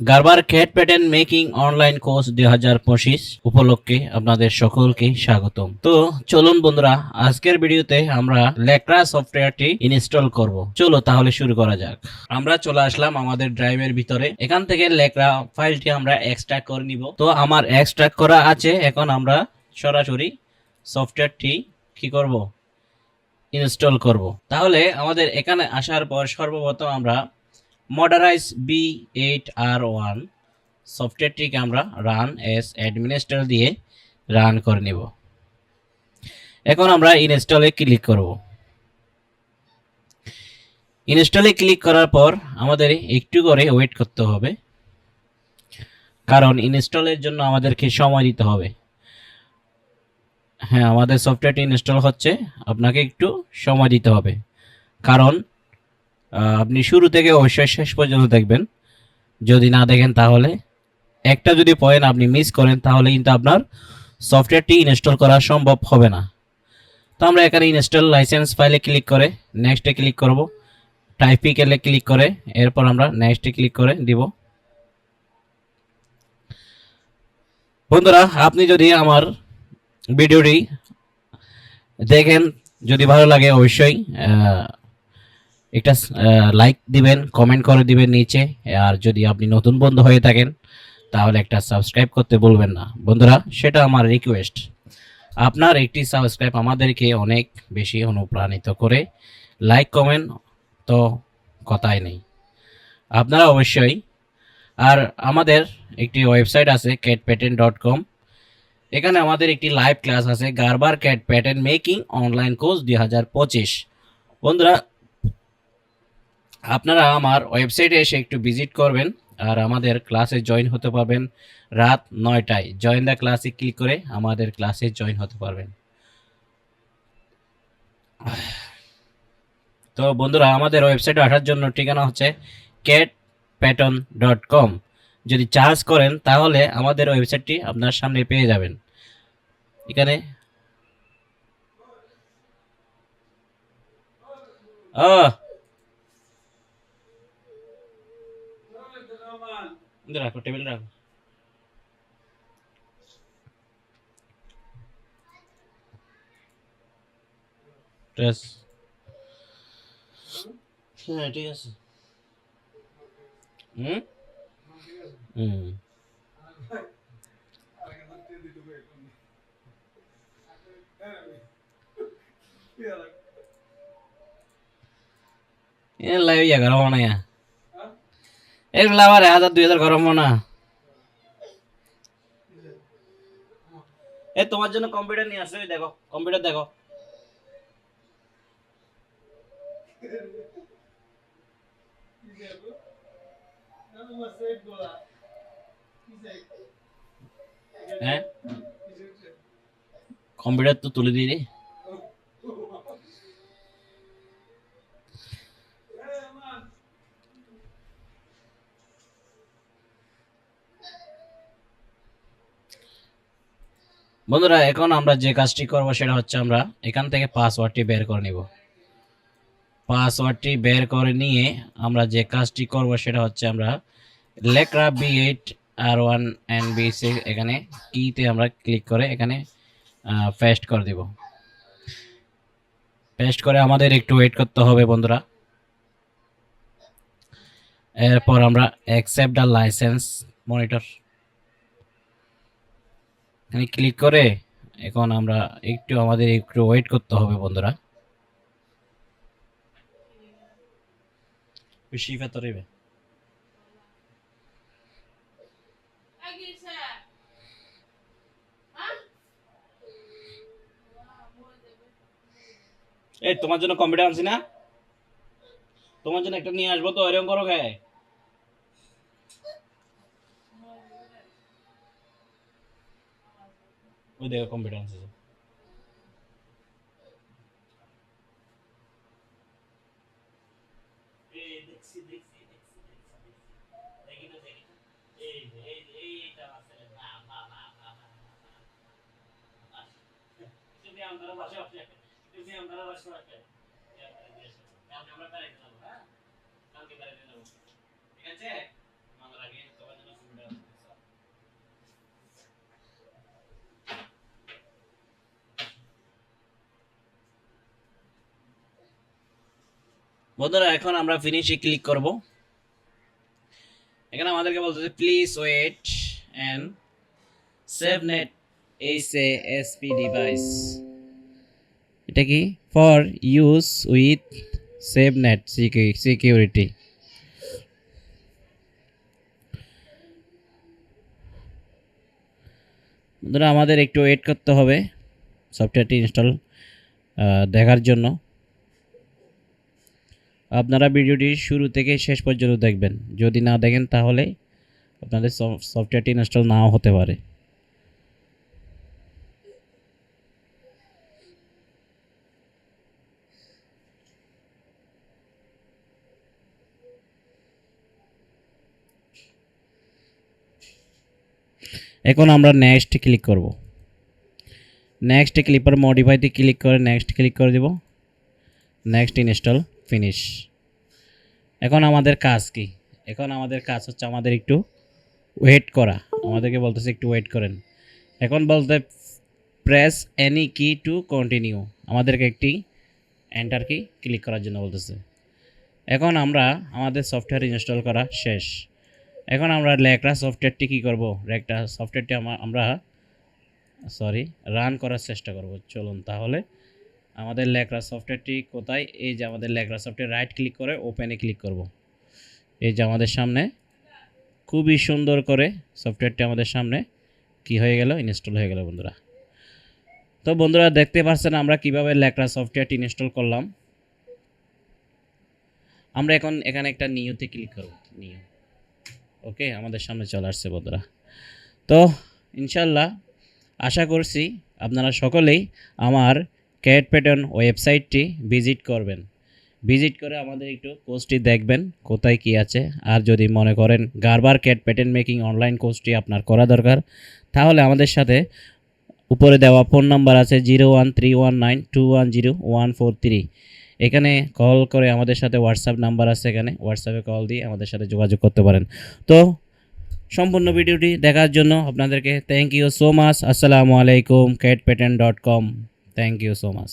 Gerber CAD pattern making online course দুই হাজার পঁচিশ উপলক্ষে আপনাদের সকলকে স্বাগতম। তো চলুন বন্ধুরা, আজকের ভিডিওতে আমরা লেকরা সফটওয়্যারটি ইনস্টল করব। চলো তাহলে শুরু করা যাক। আমরা চলে আসলাম আমাদের ড্রাইভের ভিতরে। এখান থেকে লেকরা ফাইলটি আমরা এক্সট্রাক্ট করে নিব। তো আমার এক্সট্রাক্ট করা আছে। এখন আমরা সরাসরি সফটওয়্যারটি কি করব? ইনস্টল করব। তাহলে আমাদের এখানে আসার পর সর্বপ্রথম আমরা মডারাইজ বি এইট আর ওয়ান সফটওয়্যারটিকে আমরা রান এস অ্যাডমিনিস্ট্রেটর দিয়ে রান করে নেব। এখন আমরা ইনস্টলে ক্লিক করব। ইনস্টলে ক্লিক করার পর আমাদের একটু করে ওয়েট করতে হবে। কারণ ইনস্টলের জন্য আমাদেরকে সময় দিতে হবে। হ্যাঁ আমাদের সফটওয়্যারটি ইনস্টল হচ্ছে, আপনাকে একটু সময় দিতে হবে। কারণ আপনি শুরু থেকে অবশ্যই শেষ পর্যন্ত দেখবেন। যদি না দেখেন তাহলে একটা যদি পয়েন্ট আপনি মিস করেন, তাহলে কিন্তু আপনার সফটওয়্যারটি ইনস্টল করা সম্ভব হবে না। তো আমরা এখানে ইনস্টল লাইসেন্স ফাইলে ক্লিক করে নেক্সটে ক্লিক করব। টাইপিকেলে ক্লিক করে, এরপর আমরা নেক্সটে ক্লিক করে দিব। বন্ধুরা, আপনি যদি আমার ভিডিওটি দেখেন, যদি ভালো লাগে অবশ্যই একটা লাইক দিবেন কমেন্ট করে দিবেন নিচে। আর যদি আপনি নতুন বন্ধু হয়ে থাকেন, তাহলে একটা সাবস্ক্রাইব করতে বলবেন না। বন্ধুরা, সেটা আমার রিকোয়েস্ট আপনার একটি সাবস্ক্রাইব আমাদেরকে অনেক বেশি অনুপ্রাণিত করে। লাইক কমেন্ট তো কথাই নেই। আপনারা অবশ্যই, আর আমাদের একটি ওয়েবসাইট আছে ক্যাট প্যাটেন ডট কম এখানে আমাদের একটি লাইভ ক্লাস আছে Gerber CAD pattern making online course দুই হাজার পঁচিশ। বন্ধুরা আপনারা আমার ওয়েবসাইটে এসে একটু ভিজিট করবেন আর আমাদের ক্লাসে জয়েন হতে পারবেন রাত নয়টায়। জয়েন দ্য ক্লাসে ক্লিক করে আমাদের ক্লাসে জয়েন হতে পারবেন। তো বন্ধুরা, আমাদের ওয়েবসাইটে আসার জন্য ঠিকানা হচ্ছে ক্যাট প্যাটন ডট কম যদি চার্জ করেন, তাহলে আমাদের ওয়েবসাইটটি আপনার সামনে পেয়ে যাবেন। এখানে ও ইন্দু রাখো টেবিল রাখো Yes. হ্যাঁ ঠিক আছে হুম হুম এ লাই ইয়া গরম এক হাজার, দুই হাজার গরম না। এ, তোমার জন্য কম্পিউটার নিয়ে ওই দেখো কম্পিউটার দেখো। হ্যাঁ? কম্পিউটার তো তুলে দিয়ে রে। বন্ধুরা, এখন আমরা যে কাজটি করব সেটা হচ্ছে আমরা এখান থেকে পাসওয়ার্ডটি বের করে নিব। পাসওয়ার্ডটি বের করে নিয়ে আমরা যে কাজটি করব সেটা হচ্ছে আমরা লেকরা B eight R one N B six এখানে কিতে আমরা ক্লিক করে এখানে পেস্ট করে দিব। পেস্ট করে আমাদের একটু ওয়েট করতে হবে বন্ধুরা। এরপর আমরা অ্যাকসেপ্ট দ্য লাইসেন্স মনিটর এখানে ক্লিক করে এখন আমরা একটু আমাদের একটু ওয়েট করতে হবে বন্ধুরা। বেশি এই, তোমার জন্য কম্পিউটার আনছি না? তোমার জন্য একটা নিয়ে আসব তো, এরকম করো খায় ওই দেখো কম্পিউটার আনছে ঠিক আছে বন্ধুরা, এখন আমরা ফিনিশে ক্লিক করব। এখানে আমাদেরকে বলতে বলতেছে please wait and SafeNet H A S P device এটা কি? For use with SafeNet security বন্ধুরা, আমাদের একটু ওয়েট করতে হবে সফটওয়্যারটি ইনস্টল দেখার জন্য। আপনারা ভিডিওটি শুরু থেকে শেষ পর্যন্ত দেখবেন। যদি না দেখেন, তাহলে আপনাদের সফটওয়্যারটি ইনস্টল নাও হতে পারে। এখন আমরা নেক্সট ক্লিক করব। নেক্সট ক্লিপার মডিফাইতে ক্লিক করে নেক্সট ক্লিক করে দেব। নেক্সট ইনস্টল ফিনিশ এখন আমাদের কাজ কি? এখন আমাদের কাজ হচ্ছে আমাদের একটু ওয়েট করা। আমাদেরকে বলতেছে একটু ওয়েট করেন। এখন বলতে press any key to continue আমাদেরকে একটি এন্টার কি ক্লিক করার জন্য বলতেছে। এখন আমরা আমাদের সফটওয়্যার ইনস্টল করা শেষ। এখন আমরা লেকরা সফটওয়্যারটি কী করব? লেকটা সফটওয়্যারটি আমা- আমরা সরি রান করার চেষ্টা করব। চলুন তাহলে। আমাদের লেকরা সফটওয়্যারটি কোথায়? এই যে আমাদের লেকরা সফটওয়্যার রাইট ক্লিক করে ওপেনে ক্লিক করব। এই যে আমাদের সামনে, খুবই সুন্দর করে সফটওয়্যারটি আমাদের সামনে কি হয়ে গেল? ইনস্টল হয়ে গেল বন্ধুরা। তো বন্ধুরা, দেখতে পাচ্ছেন আমরা কীভাবে লেকরা সফটওয়্যারটি ইনস্টল করলাম। আমরা এখন এখানে একটা নিউতে ক্লিক করব। নিউ ওকে আমাদের সামনে চলে আসছে বন্ধুরা। তো ইনশাল্লাহ আশা করছি আপনারা সকলেই আমার ক্যাট প্যাটার্ন ওয়েবসাইটটি ভিজিট করবেন। ভিজিট করে আমাদের একটু কোর্সটি দেখবেন, কোথায় কি আছে। আর যদি মনে করেন Gerber CAD pattern making online কোর্সটি আপনার করা দরকার, তাহলে আমাদের সাথে উপরে দেওয়া ফোন নাম্বার আছে zero one three one nine two one zero one four three. এখানে কল করে আমাদের সাথে হোয়াটসঅ্যাপ নাম্বার আছে এখানে হোয়াটসঅ্যাপে কল দিয়ে আমাদের সাথে যোগাযোগ করতে পারেন। তো সম্পূর্ণ ভিডিওটি দেখার জন্য আপনাদেরকে থ্যাংক ইউ সো মাচ আসসালামু আলাইকুম CAD pattern dot com thank you so much